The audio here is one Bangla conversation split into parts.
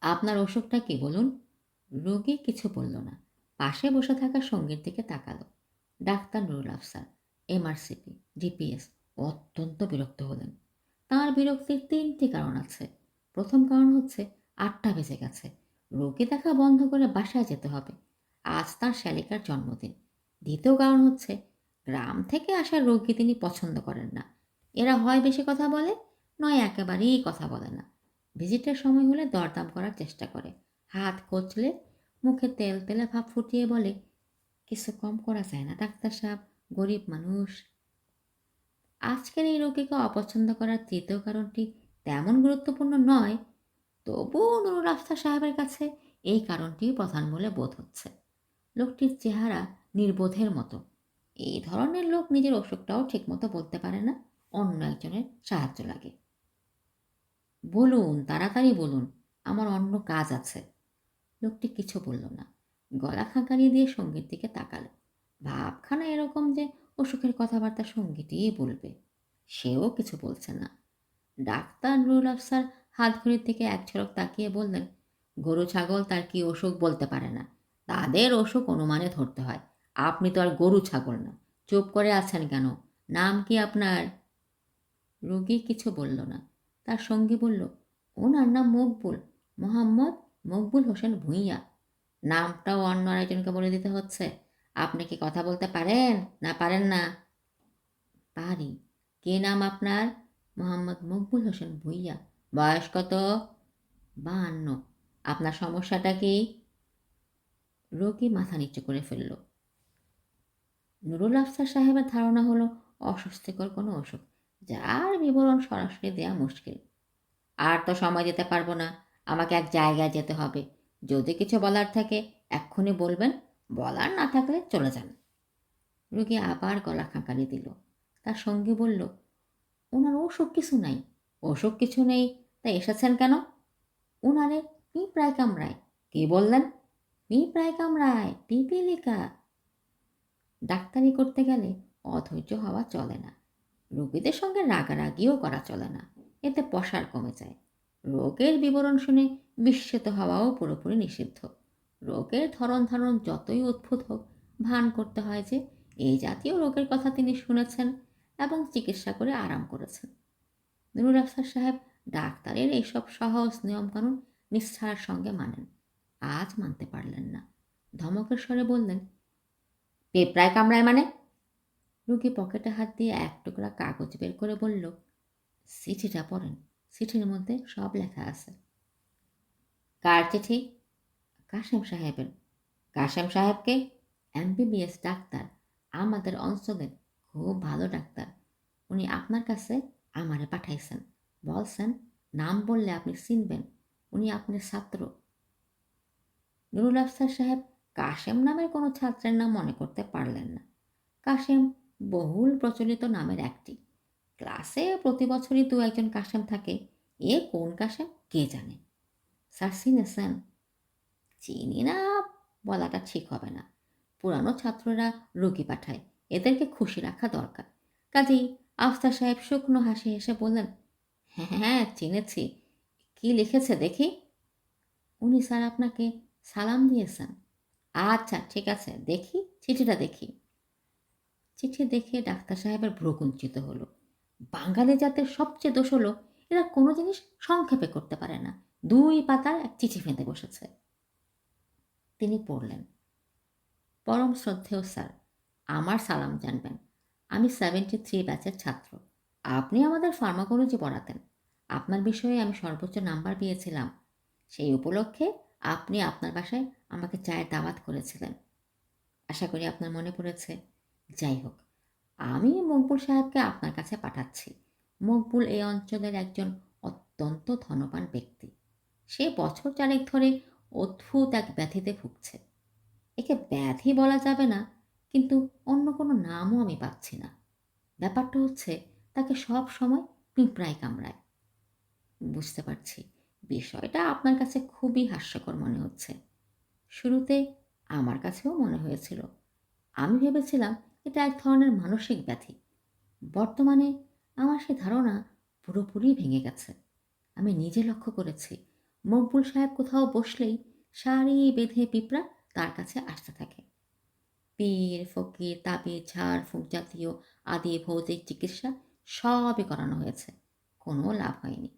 আপনার অসুখটা কি বলুন? রোগী কিছু বলল না। পাশে বসে থাকা সঙ্গীর দিকে তাকালো। Doctor Nurul Afsar MRCP DPS অত্যন্ত বিরক্ত হলেন। তার বিরক্তির তিনটি কারণ আছে। প্রথম কারণ হচ্ছে আটটা বেজে গেছে। রোগী দেখা বন্ধ করে বাসায় যেতে হবে। আজ তার শ্যালিকার জন্মদিন। দ্বিতীয় কারণ হচ্ছে গ্রাম থেকে আসা রোগী তিনি পছন্দ করেন না। এরা হয় বেশি কথা বলে, নয় একেবারেই কথা বলে না। ভিজিটের সময় হলে দরদাম করার চেষ্টা করে। হাত কচলে মুখে তেল তেলে ভাব ফুটিয়ে বলে, কিছু কম করা যায় না ডাক্তার সাহেব, গরিব মানুষ। আজকের এই রোগীকে অপছন্দ করার তৃতীয় কারণটি তেমন গুরুত্বপূর্ণ নয়, তবুও নুরুল আফসার সাহেবের কাছে এই কারণটি প্রধান বলে বোধ হচ্ছে। লোকটির চেহারা নির্বোধের মতো। এই ধরনের লোক নিজের অসুখটাও ঠিকমতো বলতে পারে না, অন্য একজনের সাহায্য লাগে। বলুন, তাড়াতাড়ি বলুন, আমার অন্য কাজ আছে। লোকটি কিছু বলল না। গলা খাঁকারিয়ে দিয়ে সঙ্গীর দিকে তাকালো। ভাবখানা এরকম যে অসুখের কথাবার্তা সঙ্গীটিই বলবে। সেও কিছু বলছে না। ডাক্তার নুরুল আফসার হাত ঘড়ির থেকে এক ঝলক তাকিয়ে বললেন, গরু, ছাগল তার কি অসুখ বলতে পারে না। তাদের অসুখ অনুমানে ধরতে হয়। আপনি তো আর গরু, ছাগল না। চুপ করে আছেন কেন? নাম কি আপনার? রোগী কিছু বলল না। তার সঙ্গী বলল, ওনার নাম মকবুল, মোহাম্মদ মকবুল হোসেন ভূঁইয়া। নামটাও অন্য আরেকজনকে বলে দিতে হচ্ছে। আপনি কি কথা বলতে পারেন? না পারেন না। পারি। কে নাম আপনার? মোহাম্মদ মকবুল হোসেন ভূঁইয়া। বয়স কত? বাহান্ন। আপনার সমস্যাটা কি? রোগী মাথা নিচু করে ফেলল। নুরুল আফসার সাহেবের ধারণা হলো, অস্বস্তিকর কোনো অসুখ যার বিবরণ সরাসরি দেয়া মুশকিল। আর তো সময় দিতে পারব না, আমাকে এক জায়গায় যেতে হবে। যদি কিছু বলার থাকে, এক্ষুনি বলবেন, বলার না থাকলে চলে যান। রুগী আবার গলা খাঁকারি দিল। তার সঙ্গী বলল, ওনার অসুখ কিছু নাই। অসুখ কিছু নেই, তাই এসেছেন কেন? উনারে পিঁপড়ায় কামড়ায়। কে বললেন? পিঁপড়ায় কামড়ায়, পিপিলিকা। ডাক্তারি করতে গেলে অধৈর্য হওয়া চলে না। রোগীদের সঙ্গে রাগারাগিও করা চলে না। এতে পশার কমে যায়। রোগের বিবরণ শুনে বিস্মিত হওয়াও পুরোপুরি নিষিদ্ধ। রোগের ধরন ধারণ যতই উদ্ভুত হোক, ভান করতে হয় যে এই জাতীয় রোগের কথা তিনি শুনেছেন এবং চিকিৎসা করে আরাম করেছেন। নুরুল আফসার সাহেব ডাক্তারের এইসব সহজ নিয়মকানুন নিষ্ঠার সঙ্গে মানেন। আজ মানতে পারলেন না। ধমকের স্বরে বললেন পেপড়ায় কামড়ায় মানে? রুগী পকেটে হাত দিয়ে এক টুকরা কাগজ বের করে বলল, চিঠিটা পড়েন, চিঠির মধ্যে সব লেখা আছে। কার চিঠি? কাশেম সাহেবের। কাশেম সাহেবকে? এমবিবিএস ডাক্তার, আমাদের অঞ্চলের খুব ভালো ডাক্তার। উনি আপনার কাছে আমারে পাঠাইছেন। বলছেন, নাম বললে আপনি চিনবেন, উনি আপনার ছাত্র। নুরুল আফসার সাহেব কাশেম নামের কোনো ছাত্রের নাম মনে করতে পারলেন না। কাশেম বহুল প্রচলিত নামের একটি। ক্লাসে প্রতি বছরই দু একজন কাশেম থাকে। এ কোন কাশেম? কে জানে? স্যার চিনেছেন চিনি না বলাটা ঠিক হবে না। পুরানো ছাত্ররা রোগী পাঠায়। এদেরকে খুশি রাখা দরকার। কাজেই আফতার সাহেব শুকনো হাসি হেসে বললেন হ্যাঁ হ্যাঁ চিনেছি। কি লিখেছে দেখি? উনি স্যার আপনাকে সালাম দিয়েছেন। আচ্ছা ঠিক আছে, দেখি, চিঠিটা দেখি। চিঠি দেখে ডাক্তার সাহেবের ভ্রুকুঞ্চিত হলো। বাঙালি জাতের সবচেয়ে দোষ হলো, এরা কোনো জিনিস সংক্ষেপে করতে পারে না। দুই পাতার এক চিঠি ফেঁদে বসেছে। তিনি পড়লেন, পরম শ্রদ্ধেয় স্যার, আমার সালাম জানবেন। আমি সেভেন্টি থ্রি ব্যাচের ছাত্র। আপনি আমাদের ফার্মাকোলজি পড়াতেন। আপনার বিষয়ে আমি সর্বোচ্চ নাম্বার পেয়েছিলাম। সেই উপলক্ষে আপনি আপনার বাসায় আমাকে চায়ের দাওয়াত করেছিলেন। আশা করি আপনার মনে পড়েছে। যাই হোক, আমি মকবুল সাহেবকে আপনার কাছে পাঠাচ্ছি। মকবুল এই অঞ্চলের একজন অত্যন্ত ধনবান ব্যক্তি। সে বছর চারেক ধরে অদ্ভুত এক ব্যাধিতে ভুগছে। একে ব্যাধি বলা যাবে না, কিন্তু অন্য কোনো নামও আমি পাচ্ছি না। ব্যাপারটা হচ্ছে, তাকে সব সময় পিঁপড়ায় কামড়ায়। বুঝতে পারছি, বিষয়টা আপনার কাছে খুবই হাস্যকর মনে হচ্ছে। শুরুতে আমার কাছেও মনে হয়েছিল। আমি ভেবেছিলাম এটা এক ধরনের মানসিক ব্যাধি। বর্তমানে আমার সে ধারণা পুরোপুরি ভেঙে গেছে। আমি নিজে লক্ষ্য করেছি, মকবুল সাহেব কোথাও বসলেই সারি বেঁধে পিঁপড়া তার কাছে আসতে থাকে। পীর, ফকির তাবিজ ঝাড়, ফুঁক জাতীয় আদি ভৌতিক চিকিৎসা সবই করানো হয়েছে। কোনো লাভ হয়নি।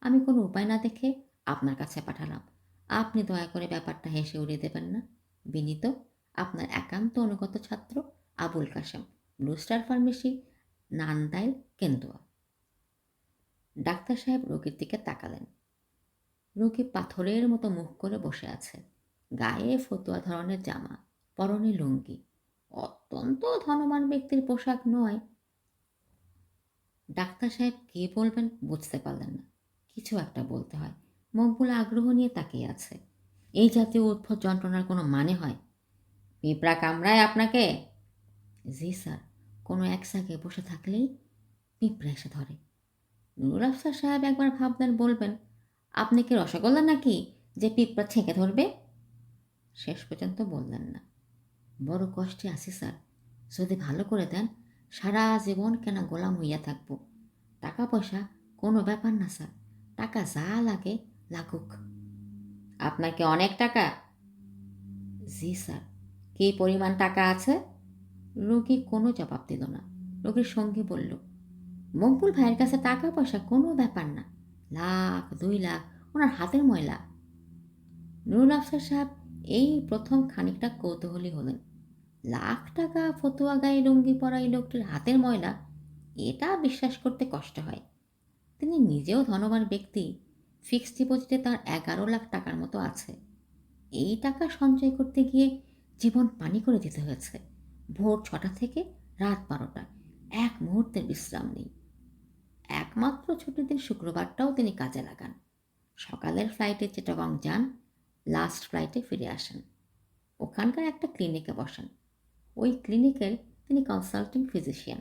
আমি কোনো উপায় না দেখে আপনার কাছে পাঠালাম। আপনি দয়া করে ব্যাপারটা হেসে উড়িয়ে দেবেন না। বিনীত, আপনার একান্ত অনুগত ছাত্র Abul Kashem Blue Star Pharmacy, Nandail, Kendua. Doctor সাহেব রোগীর দিকে তাকালেন। রোগী পাথরের মতো মুখ করে বসে আছে। গায়ে ফতুয়া ধরনের জামা, পরনে লুঙ্গি। অত্যন্ত ধনবান ব্যক্তির পোশাক নয়। ডাক্তার সাহেব কে বলবেন বুঝতে পারলেন না। কিছু একটা বলতে হয়। মকবুল আগ্রহ নিয়ে তাকিয়ে আছে। এই জাতীয় উদ্ভট যন্ত্রণার কোনো মানে হয়? পিঁপড়া কামড়ায় আপনাকে? জি স্যার কোনো এক সাকে বসে থাকলেই পিঁপড়া এসে ধরে। নুরুল আফসার সাহেব একবার ভাবলেন, বলবেন, আপনি কি রসগোল্লা নাকি যে পিঁপড়া ছেঁকে ধরবে? শেষ পর্যন্ত বললেন না। বড় কষ্টে আছি, স্যার। যদি ভালো করে দেন, সারা জীবন কেন গোলাম হইয়া থাকব? টাকা পয়সা কোনো ব্যাপার না, স্যার। টাকা যা লাগে, লাগুক। আপনাকে অনেক টাকা? জি, স্যার। কী পরিমাণ টাকা আছে? রোগী কোনো জবাব দিল না। রোগীর সঙ্গী বলল, মকবুল ভাইয়ের কাছে টাকা পয়সা কোনো ব্যাপার না। লাখ, দুই লাখ, ওনার হাতের ময়লা। নুরুল আফসার সাহেব এই প্রথম খানিকটা কৌতূহলী হলেন। লাখ টাকা ফতুয়া গায়ে লুঙ্গি পরা এই লোকটির হাতের ময়লা, এটা বিশ্বাস করতে কষ্ট হয়। তিনি নিজেও ধনবান ব্যক্তি, ফিক্সড ডিপোজিটে তার এগারো লাখ টাকার মতো আছে। এই টাকা সঞ্চয় করতে গিয়ে জীবন পানি করে দিতে হয়েছে। ভোর ছটা থেকে রাত বারোটা। এক মুহূর্তের বিশ্রাম নেই। একমাত্র ছুটির দিন শুক্রবারটাও তিনি কাজে লাগান। সকালের ফ্লাইটে চিটাগং যান লাস্ট ফ্লাইটে ফিরে আসেন। ওখানকার একটা ক্লিনিকে বসেন। ওই ক্লিনিকের তিনি কনসালটিং ফিজিশিয়ান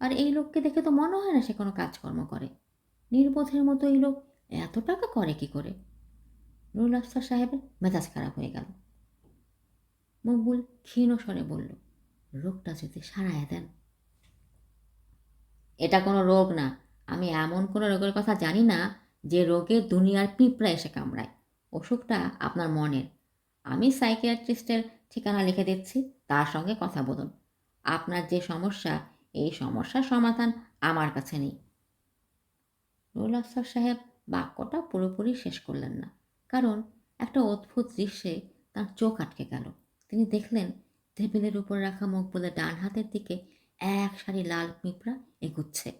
আর এই লোককে দেখে তো মনে হয় না সে কোনো কাজকর্ম করে। নির্বোধের মতো এই লোক এত টাকা করে কি করে? নুরুল আফসার সাহেবের মেজাজ খারাপ হয়ে গেল। মকবুল ক্ষীণ স্বরে বলল রোগটা যদি সারায় দেন। এটা কোনো রোগ না। আমি এমন কোনো রোগের কথা জানি না যে রোগে দুনিয়ার পিঁপড়া এসে কামড়ায়। অসুখটা আপনার মনের। আমি সাইকিয়াট্রিস্টের ঠিকানা লিখে দিচ্ছি, তার সঙ্গে কথা বলুন। আপনার যে সমস্যা, এই সমস্যার সমাধান আমার কাছে নেই। রুল আফসার সাহেব বাক্যটা পুরোপুরি শেষ করলেন না, কারণ একটা অদ্ভুত দৃশ্যে তার চোখ আটকে গেল। তিনি দেখলেন টেবিলের উপর রাখা মকবুলের ডান হাতের দিকে এক সারি লাল পিঁপড়া এগুচ্ছে।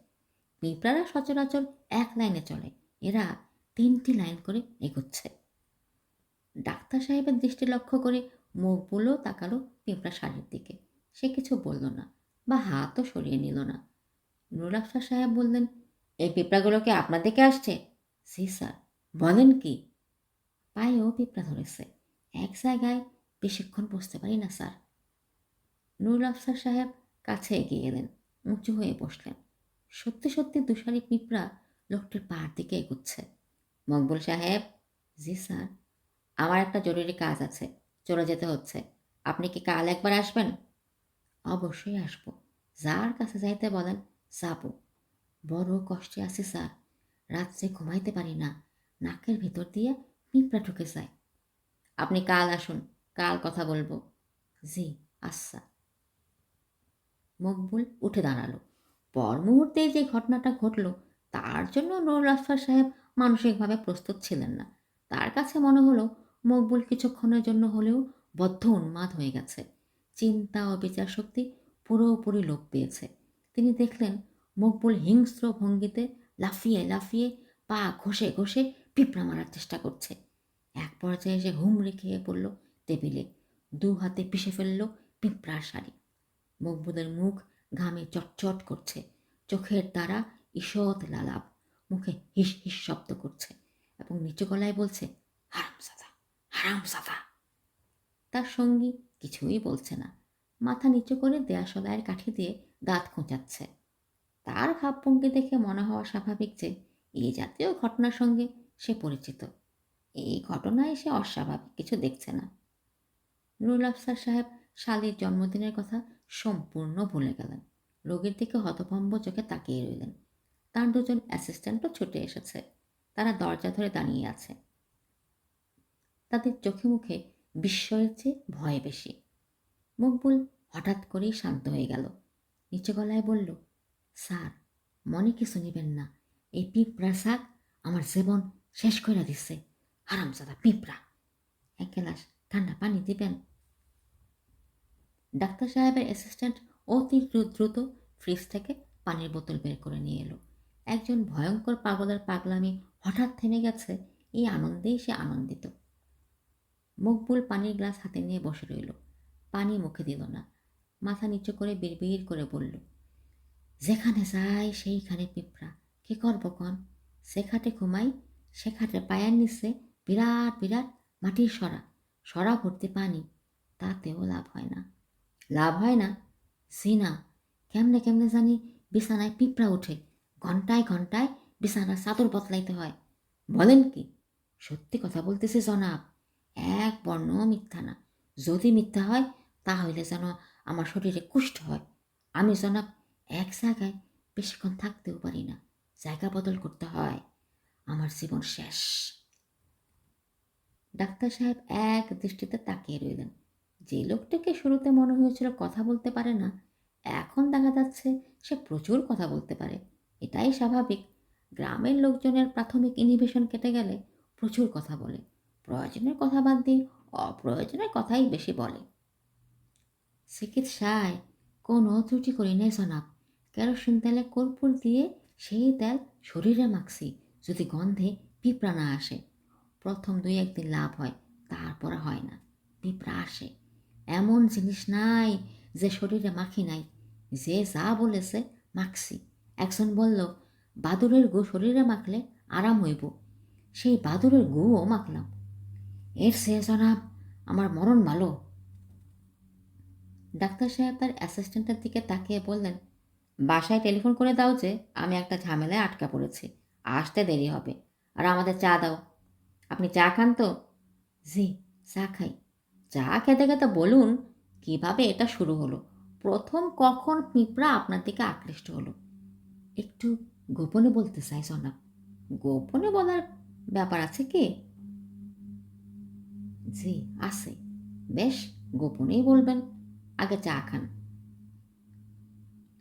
পিঁপড়ারা সচরাচর এক লাইনে চলে, এরা তিনটি লাইন করে এগুচ্ছে। ডাক্তার সাহেবের দৃষ্টি লক্ষ্য করে মকবুলও তাকালো পিঁপড়া শাড়ির দিকে। সে কিছু বলল না বা হাতও সরিয়ে নিল না। নুরুল আফসার সাহেব বললেন, এই পিঁপড়াগুলো কি আপনার দিকে আসছে? জি স্যার, বলেন কি? পায়েও পিঁপড়া ধরেছে। এক জায়গায় বেশিক্ষণ বসতে পারি না স্যার। নুরুল আফসার সাহেব কাছে এগিয়ে এলেন উঁচু হয়ে বসলেন। সত্যি সত্যি দুশারি পিঁপড়া লোকটির পাহাড় দিকে এগুচ্ছে। মকবুল সাহেব, জি স্যার, আমার একটা জরুরি কাজ আছে, চলে যেতে হচ্ছে। আপনি কি কাল একবার আসবেন? অবশ্যই আসব। যার কাছে যাইতে বলেন, যাব। বড় কষ্টে আছি স্যার, রাত্রে ঘুমাইতে পারি না, নাকের ভিতর দিয়ে পিঁপড়া ঢুকে যায়। আপনি কাল আসুন, কাল কথা বলব। জি আচ্ছা। মকবুল উঠে দাঁড়াল। পর মুহূর্তে যে ঘটনাটা ঘটল, তার জন্য নুরুল আফসার সাহেব মানসিকভাবে প্রস্তুত ছিলেন না। তার কাছে মনে হলো, মকবুল কিছুক্ষণের জন্য হলেও বদ্ধ উন্মাদ হয়ে গেছে। চিন্তা ও বিচার শক্তি পুরোপুরি লোপ পেয়েছে। তিনি দেখলেন, মকবুল হিংস্র ভঙ্গিতে লাফিয়ে লাফিয়ে পা ঘষে ঘষে পিঁপড়া মারার চেষ্টা করছে। এক পর্যায়ে সে হুমড়ে খেয়ে পড়ল টেবিলে। দু হাতে পিষে ফেলল পিঁপড়ার শাড়ি। মকবুলের মুখ ঘামে চটচট করছে। চোখের দ্বারা ঈষৎ লালাপ মুখে হিস হিস শব্দ করছে এবং নিচু গলায় বলছে, হারাম সাদা হারাম সাদা। তার সঙ্গী কিছুই বলছে না। মাথা নিচু করে দেয়াশলাইয়ের কাঠি দিয়ে দাঁত খোঁচাচ্ছে। তার ভাবভঙ্গি দেখে মনে হওয়া স্বাভাবিক যে এই জাতীয় ঘটনার সঙ্গে সে পরিচিত। এই ঘটনায় সে অস্বাভাবিক কিছু দেখছে না। নুরুল আফসার সাহেব শালির জন্মদিনের কথা সম্পূর্ণ ভুলে গেলেন। রোগীর দিকে হতভম্ব চোখে তাকিয়ে রইলেন। তার দুজন অ্যাসিস্ট্যান্টও ছুটে এসেছে। তারা দরজা ধরে দাঁড়িয়ে আছে। তাদের চোখে মুখে বিস্ময়ের চেয়ে ভয় বেশি। মকবুল হঠাৎ করেই শান্ত হয়ে গেল। নিচে গলায় বলল, স্যার, মনে কিছু নেবেন না। এই পিঁপড়া শাক আমার জীবন শেষ করে দিচ্ছে হারামজাদা পিঁপড়া। এক গ্লাস ঠান্ডা পানি দিবেন। ডাক্তার সাহেবের অ্যাসিস্ট্যান্ট অতি দ্রু- দ্রুত ফ্রিজ থেকে পানির বোতল বের করে নিয়ে এলো। একজন ভয়ঙ্কর পাগলের পাগলামি হঠাৎ থেমে গেছে, এই আনন্দেই সে আনন্দিত। মকবুল পানির গ্লাস হাতে নিয়ে বসে রইল। পানি মুখে দিল না, মাথা নিচু করে বিড়বিড় করে বলল, যেখানে যাই, সেইখানে পিঁপড়া, কি করব কন? সেখাটে ঘুমাই, সেখাটে পায়ের নিচে বিরাট বিরাট মাটির সরা সরা ভর্তি পানি, তাতেও লাভ হয় না। লাভ হয় না। জি না কেমনে কেমনে জানি বিছানায় পিঁপড়া ওঠে ঘন্টায় ঘন্টায় বিছানার চাদর বদলাইতে হয়। বলেন কি? সত্যি কথা বলতেছে জনাব, এক বর্ণ মিথ্যা না। যদি মিথ্যা হয়, তাহলে যেন আমার শরীরে কুষ্ঠ হয়। আমি জনাব, এক জায়গায় বেশিক্ষণ থাকতেও পারি না। জায়গা বদল করতে হয়। আমার জীবন শেষ। ডাক্তার সাহেব এক দৃষ্টিতে তাকিয়ে রইলেন। যে লোকটাকে শুরুতে মনে হয়েছিল কথা বলতে পারে না, এখন দেখা যাচ্ছে সে প্রচুর কথা বলতে পারে। এটাই স্বাভাবিক। গ্রামের লোকজনের প্রাথমিক ইনিভেশন কেটে গেলে প্রচুর কথা বলে। প্রয়োজনের কথা বাদ দিয়ে অপ্রয়োজনের কথাই বেশি বলে। চিকিৎসায় কোনো ত্রুটি করি নেই জনাব। কেরোসিন তেলে কর্পূর দিয়ে সেই তেল শরীরে মাখছি, যদি গন্ধে পিঁপড়া না আসে। প্রথম দুই একদিন লাভ হয়, তারপর হয় না। পিঁপড়া আসে। এমন জিনিস নাই যে শরীরে মাখি নাই। যে যা বলেছে, মাখছি। একজন বলল, বাদুরের গু শরীরে মাখলে আরাম হইব। সেই বাদুরের গুও মাখলাম। এর সে জনাব, আমার মরণ ভালো। ডাক্তার সাহেব তার অ্যাসিস্ট্যান্টের দিকে তাকিয়ে বললেন, বাসায় টেলিফোন করে দাও যে আমি একটা ঝামেলায় আটকা পড়েছি। আসতে দেরি হবে। আর আমাদের চা দাও। আপনি চা খান তো? জি, চা খাই। চা খেতে খেতে বলুন, কীভাবে এটা শুরু হলো? প্রথম কখন পিঁপড়া আপনার দিকে আকৃষ্ট হলো? একটু গোপনে বলতে চাই জনাব গোপনে বলার ব্যাপার আছে কি? জি, আছে। বেশ, গোপনেই বলবেন। আগে চা খান।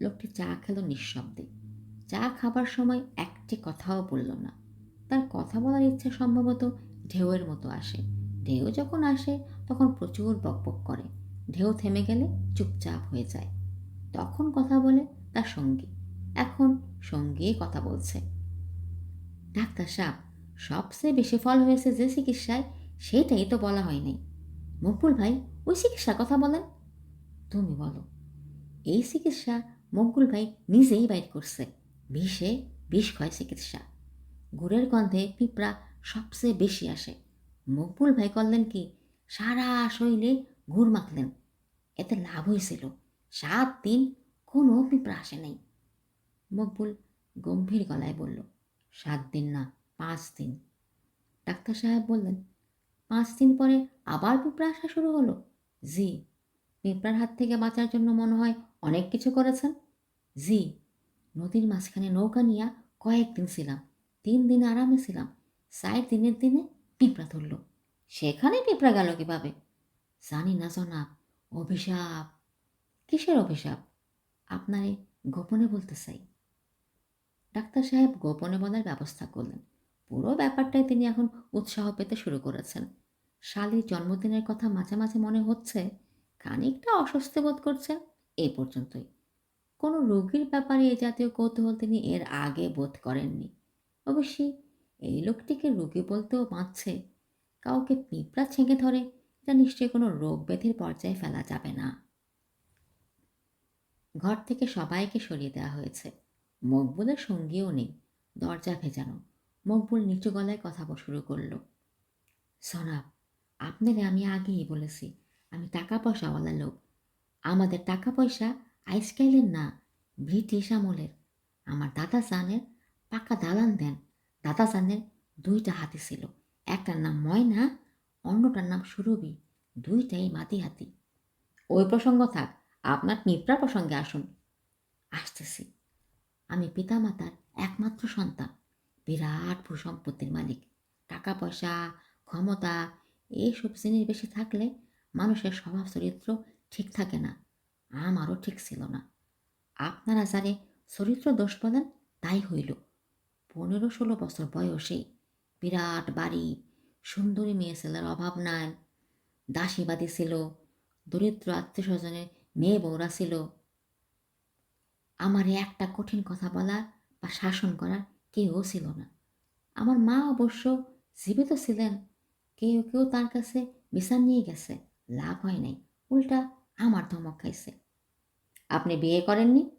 লোকটি চা খেল নিঃশব্দে। চা খাবার সময় একটি কথাও বলল না। তার কথা বলার ইচ্ছা সম্ভবত ঢেউয়ের মতো আসে। ঢেউ যখন আসে তখন প্রচুর বকবক করে। ঢেউ থেমে গেলে চুপচাপ হয়ে যায়। তখন কথা বলে তার সঙ্গী। এখন সঙ্গী কথা বলছে। ডাক্তার সাহেব, সবচেয়ে বেশি ফল হয়েছে যে চিকিৎসায়, সেটাই তো বলা হয়নি। মকবুল ভাই, ওই চিকিৎসার কথা বলেন। তুমি বলো, এই চিকিৎসা মকবুল ভাই নিজেই বাইর করছে। বিষে বিষ ক্ষয় চিকিৎসা। গুড়ের গন্ধে পিঁপড়া সবচেয়ে বেশি আসে। মকবুল ভাই করলেন কি? সারা শরীরে ঘুর মাখলেন। এতে লাভ হয়েছিল। সাত দিন কোনো পিঁপড়া আসে নাই। মকবুল গম্ভীর গলায় বলল, সাত দিন না, পাঁচ দিন। ডাক্তার সাহেব বললেন, পাঁচ দিন পরে আবার পিঁপড়া আসা শুরু হলো? জি। পিঁপড়ার হাত থেকে বাঁচার জন্য মনে হয় অনেক কিছু করেছেন? জি। নদীর মাঝখানে নৌকা নিয়ে কয়েকদিন ছিলাম। তিন দিন আরামে ছিলাম। চার দিনের দিনে পিঁপড়া ধরল। সেখানে পিঁপড়া গেল কীভাবে? জানি না জনাব অভিশাপ। কিসের অভিশাপ? আপনারে গোপনে বলতে চাই। ডাক্তার সাহেব গোপনে বলার ব্যবস্থা করলেন। পুরো ব্যাপারটায় তিনি এখন উৎসাহ পেতে শুরু করেছেন। শালির জন্মদিনের কথা মাঝে মাঝে মনে হচ্ছে খানিকটা অস্বস্তি বোধ করছেন এই পর্যন্তই। কোনো রোগীর ব্যাপারে এ জাতীয় কৌতূহল তিনি এর আগে বোধ করেননি। অবশ্যই এই লোকটিকে রোগী বলতেও বাঁচছে কাউকে পিঁপড়া ছেঁকে ধরে এটা নিশ্চয়ই কোনো রোগ ব্যাধির পর্যায়ে ফেলা যাবে না। ঘর থেকে সবাইকে সরিয়ে দেওয়া হয়েছে। মকবুলের সঙ্গীও নেই। দরজা ভেজানো। মকবুল নিচু গলায় কথা শুরু করল, সনাব, আপনাকে আমি আগেই বলেছি, আমি টাকা পয়সাওয়ালা লোক। আমাদের টাকা পয়সা আইসকাইলের না, ব্রিটিশ আমলের। আমার দাদা জানের পাকা দালান দেন। দাদা জানের দুইটা হাতি ছিল। একটার নাম ময়না, অন্যটার নাম সুরভি, দুইটাই মাতি হাতি। ওই প্রসঙ্গ থাক, আপনার পিঁপড়া প্রসঙ্গে আসুন। আসতেছি। আমি পিতামাতার একমাত্র সন্তান, বিরাট ভূসম্পত্তির মালিক। টাকা পয়সা, ক্ষমতা এইসব জিনিস বেশি থাকলে মানুষের স্বভাব চরিত্র ঠিক থাকে না, আমারও ঠিক ছিল না। আপনারা যারে চরিত্র দোষ বলেন, তাই হইল। পনেরো ষোলো বছর বয়সে বিরাট বাড়ি। সুন্দরী মেয়ে ছেলের অভাব নাই। দাসীবাদী ছিল। দরিদ্র আত্মীয় স্বজনের মেয়ে বউরা ছিল। আমার একটা কঠিন কথা বলার বা শাসন করার কেউ ছিল না। আমার মা অবশ্য জীবিত ছিলেন। কেউ কেউ তার কাছে বিচার নিয়ে গেছে। লাভ হয় নাই। উল্টা আমার ধমক খাইছে। আপনি বিয়ে করেননি?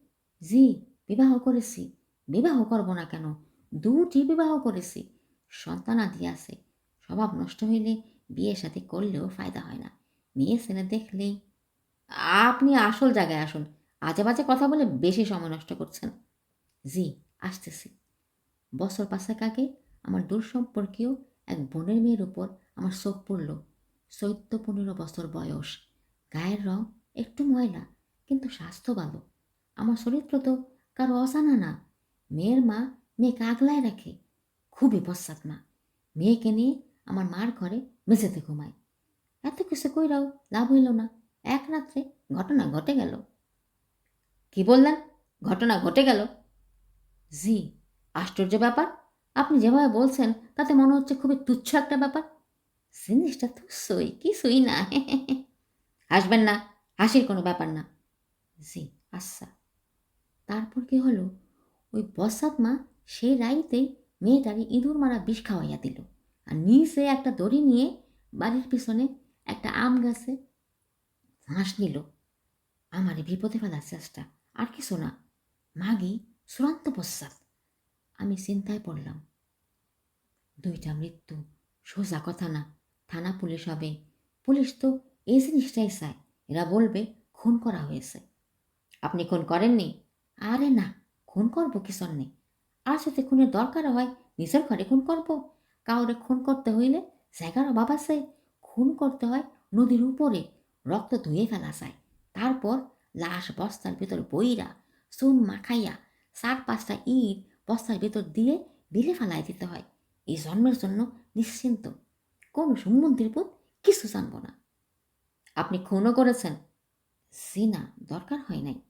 জি, বিবাহ করেছি। বিবাহ করব না কেন? দুটি বিবাহ করেছি। সন্তানাদি আছে। স্বভাব নষ্ট হইলে বিয়ে সাথে করলেও ফায়দা হয় না। মেয়ে ছেলে দেখলেই আপনি আসল জায়গায় আসুন। আজে বাজে কথা বলে বেশি সময় নষ্ট করছেন। জি, আসতেছি। বছর পাঁচেক আগে আমার দূর সম্পর্কীয় এক বোনের মেয়ের উপর আমার চোখ পড়ল। চৈদ্দ পনেরো বছর বয়স। গায়ের রং একটু ময়লা, কিন্তু স্বাস্থ্য ভালো। আমার চরিত্র তো কারও অজানা না। মেয়ের মা মেয়েকে আগলায় রাখে। খুবই পশ্চাৎ মা। মেয়েকে নিয়ে আমার মার ঘরে মেঝেতে ঘুমায় এত কিছু কইরাও লাভ হইল না। এক রাত্রে ঘটনা ঘটে গেল। কি বললেন? ঘটনা ঘটে গেল? জি, আশ্চর্য ব্যাপার। আপনি যেভাবে বলছেন, তাতে মনে হচ্ছে খুবই তুচ্ছ একটা ব্যাপার। জিনিসটা তুচ্ছই কিছুই না। হাসবেন না, হাসির কোনো ব্যাপার না। জি আচ্ছা। তারপর কি হলো? ওই বসাত মা সেই রাইতেই মেয়েটারে ইঁদুর মারা বিষ খাওয়াইয়া দিল। আর নিচে একটা দড়ি নিয়ে বাড়ির পিছনে একটা আম গাছে ফাঁস নিল। আমারে বিপদে ফেলার চেষ্টা। আর কিছু না। মাগি চূড়ান্ত পশ্চাৎ। আমি চিন্তায় পড়লাম। দুইটা মৃত্যু, সোজা কথা না। থানা পুলিশ হবে। পুলিশ তো এই জিনিসটাই চায়। এরা বলবে, খুন করা হয়েছে। আপনি খুন করেননি? আরে না, খুন করব কিসর নেই আর যদি খুনের দরকার হয়। নিজের ঘরে খুন করব। কাউরে খুন করতে হইলে জায়গার অভাব আছে। খুন করতে হয় নদীর উপরে। রক্ত ধুয়ে ফেলা যায়। তারপর লাশ বস্তার ভিতর বইরা, চুন মাখাইয়া, চার পাঁচটা ইট বস্তার ভিতর দিয়ে বিলে ফেলাই দিতে হয়। এই জন্মের জন্য নিশ্চিন্ত। কোনো সুমন্দির পুত কিছু জানব না। আপনি খুনও করেছেন। জি না দরকার হয় নাই।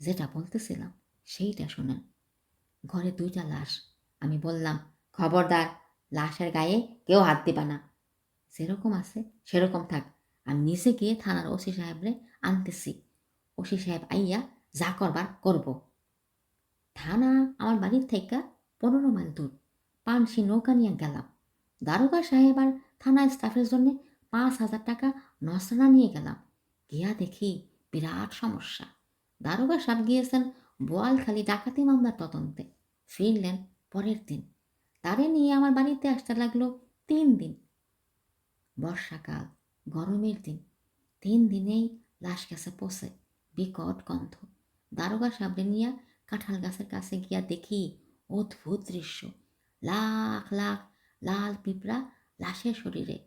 যেটা বলতেছিলাম সেইটা শোনেন। ঘরে দুইটা লাশ। আমি বললাম, খবরদার, লাশের গায়ে কেউ হাত দিবা না। যেরকম আছে, সেরকম থাক। আমি নিচে গিয়ে থানার ওসি সাহেবরে আনতেছি। ওসি সাহেব আইয়া যা করবার করব। থানা আমার বাড়ির থেকে পনেরো মাইল দূর। পানসি নৌকা নিয়ে গেলাম। দারোগা সাহেব আর থানা স্টাফের জন্য পাঁচ হাজার টাকা নসরা নিয়ে গেলাম। গিয়া দেখি বিরাট সমস্যা। দারোগা সাহেব গিয়েছেন বোয়ালখালি ডাকাতি মামলার তদন্তে। ফিরলেন পরের দিন। তারে নিয়ে আমার বাড়িতে আসতে লাগল তিন দিন। বর্ষাকাল, গরমের দিন। তিন দিনেই লাশ গাছে পচে, বিকট গন্ধ। দারোগা সাবড়ে নিয়া কাঁঠাল গাছের কাছে গিয়া দেখি অদ্ভুত দৃশ্য। লাখ লাখ লাল পিঁপড়া লাশের শরীরে।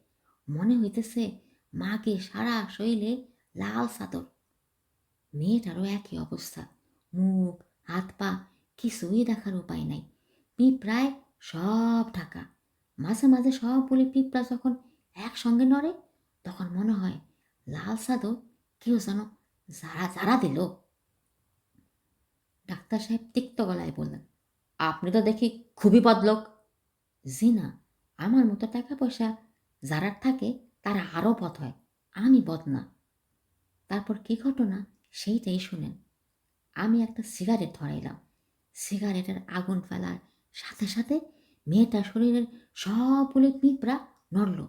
মনে হইতেছে মাকে সারা শরীরে লাল চাদর। মেয়েটারও একই অবস্থা। মুখ, হাত, পা কিছুই দেখার উপায় নাই। পিঁপড়ায় সব ঢাকা। মাঝে মাঝে সব সবগুলি পিঁপড়া যখন একসঙ্গে নড়ে, তখন মনে হয় লাল চাদর কেউ যেন যারা যারা দিল। ডাক্তার সাহেব তিক্ত গলায় বললেন, আপনি তো দেখি খুবই বদলোক। জি না, আমার মতো টাকা পয়সা যারার থাকে, তারা আরও পথ হয় আমি বদ না তারপর কী ঘটনা? সেইটাই শুনেন। আমি একটা সিগারেট ধরাইলাম। সিগারেটের আগুন ফেলার সাথে সাথে মেয়েটার শরীরের সবগুলি পিঁপড়া নড়ল।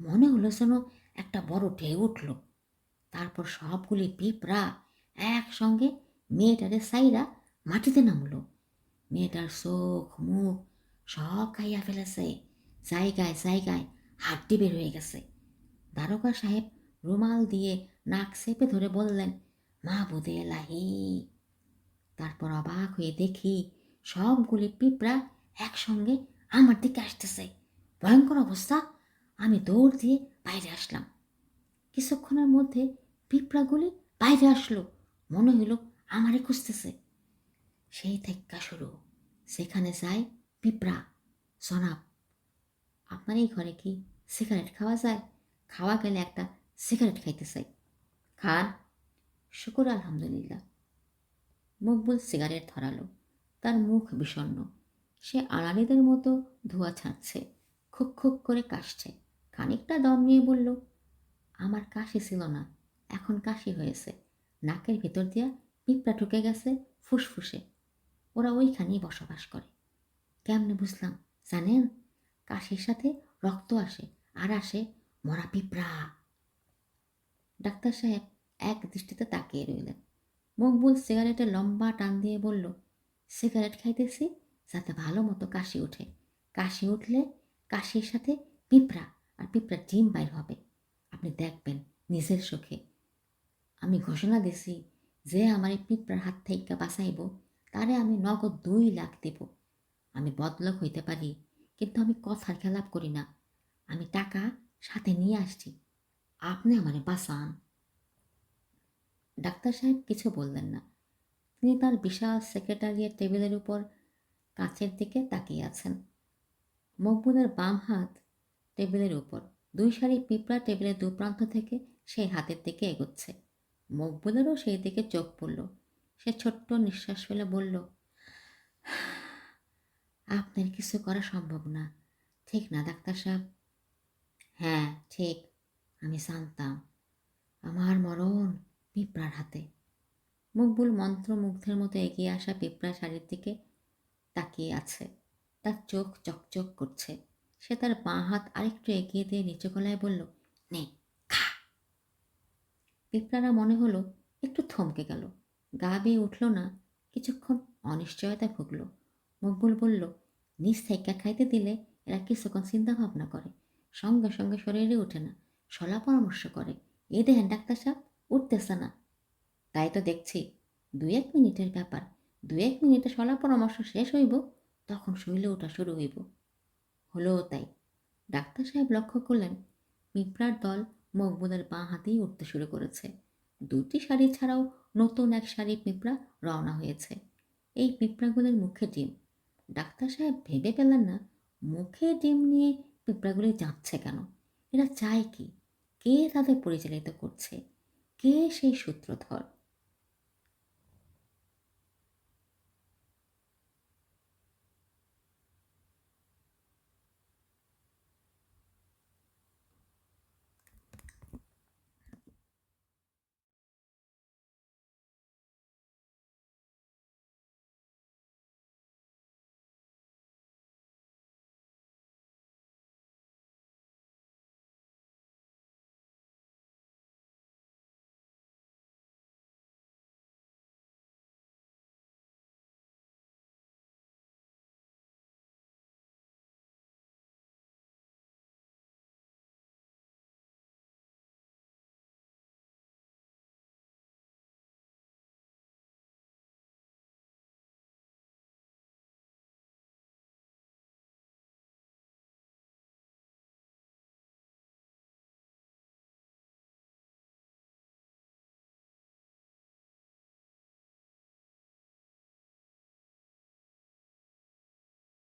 মনে হলো যেন একটা বড় ঢেউ উঠল। তারপর সবগুলি পিঁপড়া একসঙ্গে মেয়েটারে সাইরা মাটিতে নামলো। মেয়েটার চোখ, মুখ সব খাইয়া ফেলেছে। জায়গায় জায়গায় হাড্ডি বের হয়ে গেছে। দারোগা সাহেব রুমাল দিয়ে নাক চেপে ধরে বললেন, মা বুধে এলাহি। তারপর অবাক হয়ে দেখি সবগুলি পিঁপড়া একসঙ্গে আমার দিকে আসতেছে। ভয়ঙ্কর অবস্থা। আমি দৌড় দিয়ে বাইরে আসলাম। কিছুক্ষণের মধ্যে পিঁপড়াগুলি বাইরে আসলো। মনে হইল আমারে খুঁজতেছে। সেই থেক্কা শুরু। সেখানে যায় পিঁপড়া। জনাব, আপনার এই ঘরে কি সিগারেট খাওয়া যায়? খাওয়া গেলে একটা সিগারেট খাইতে চাই। খান। শুকুর, আলহামদুলিল্লাহ। মকবুল সিগারেট ধরালো। তার মুখ বিষণ্ণ। সে আড়ালিদের মতো ধোঁয়া ছাড়ছে খুক খুক করে কাশছে। খানিকটা দম নিয়ে বলল, আমার কাশি ছিল না, এখন কাশি হয়েছে। নাকের ভেতর দিয়া পিঁপড়া ঢুকে গেছে ফুসফুসে। ওরা ওইখানেই বসবাস করে। কেমনে বুঝলাম, জানেন? কাশির সাথে রক্ত আসে, আর আসে মরা পিঁপড়া। ডাক্তার সাহেব এক দৃষ্টিতে তাকিয়ে রইলেন। মকবুল সিগারেটে লম্বা টান দিয়ে বলল, সিগারেট খাইতেছি, যাতে ভালো মতো কাশি ওঠে। কাশি উঠলে কাশির সাথে পিঁপড়া আর পিঁপড়ার ডিম বাইর হবে। আপনি দেখবেন নিজের চোখে। আমি ঘোষণা দিছি যে আমার এই পিঁপড়ার হাত থেকে বাঁচাইব, তারে আমি নগদ দুই লাখ দেব। আমি বদলক হইতে পারি, কিন্তু আমি কথার খেলাপ করি না। আমি টাকা সাথে নিয়ে আসছি। আপনি আমারে বাঁচান। ডাক্তার সাহেব কিছু বললেন না। তিনি তার বিশাল সেক্রেটারিয়ের টেবিলের উপর কাঁচের দিকে তাকিয়ে আছেন। মকবুলের বাম হাত টেবিলের উপর, দুই সারি পিঁপড়া টেবিলের দুপ্রান্ত থেকে সেই হাতের দিকে এগোচ্ছে। মকবুলেরও সেই দিকে চোখ পড়ল। সে ছোট্ট নিঃশ্বাস ফেলে বলল, আপনার কিছু করা সম্ভব না। ঠিক না, ডাক্তার সাহেব? হ্যাঁ ঠিক। আমি জানতাম। আমার মরণ পিঁপড়ার হাতে। মকবুল মন্ত্রমুগ্ধের মতো এগিয়ে আসা পিঁপড়া শাড়ির দিকে তাকিয়ে আছে। তার চোখ চকচক করছে। সে তার বাঁ হাত আরেকটু এগিয়ে দিয়ে নিচু গলায় বলল, নে, খা। পিঁপড়ারা মনে হলো একটু থমকে গেল। গা বেয়ে উঠল না, কিছুক্ষণ অনিশ্চয়তা ভুগল। মকবুল বলল, নিজ থেকে খাইতে দিলে এরা কিছুক্ষণ চিন্তা ভাবনা করে। সঙ্গে সঙ্গে শরীরে ওঠে না, সলা পরামর্শ করে। এ দেখেন ডাক্তার সাহেব। উঠতেছে না। তাই তো দেখছি দু এক মিনিটের ব্যাপার দু এক মিনিটে সলা পরামর্শ শেষ হইব, তখন শৈলে ওঠা শুরু হইব। হলো তাই। ডাক্তার সাহেব লক্ষ্য করলেন, পিঁপড়ার দল মকবুলের বাঁ হাতেই উঠতে শুরু করেছে। দুটি শাড়ি ছাড়াও নতুন এক শাড়ি পিঁপড়া রওনা হয়েছে। এই পিঁপড়াগুলির মুখে ডিম। ডাক্তার সাহেব ভেবে পেলেন না, মুখে ডিম নিয়ে পিঁপড়াগুলি যাচ্ছে কেন? এরা চায় কি? কে তাদের পরিচালিত করছে? কে সেই সূত্রধর?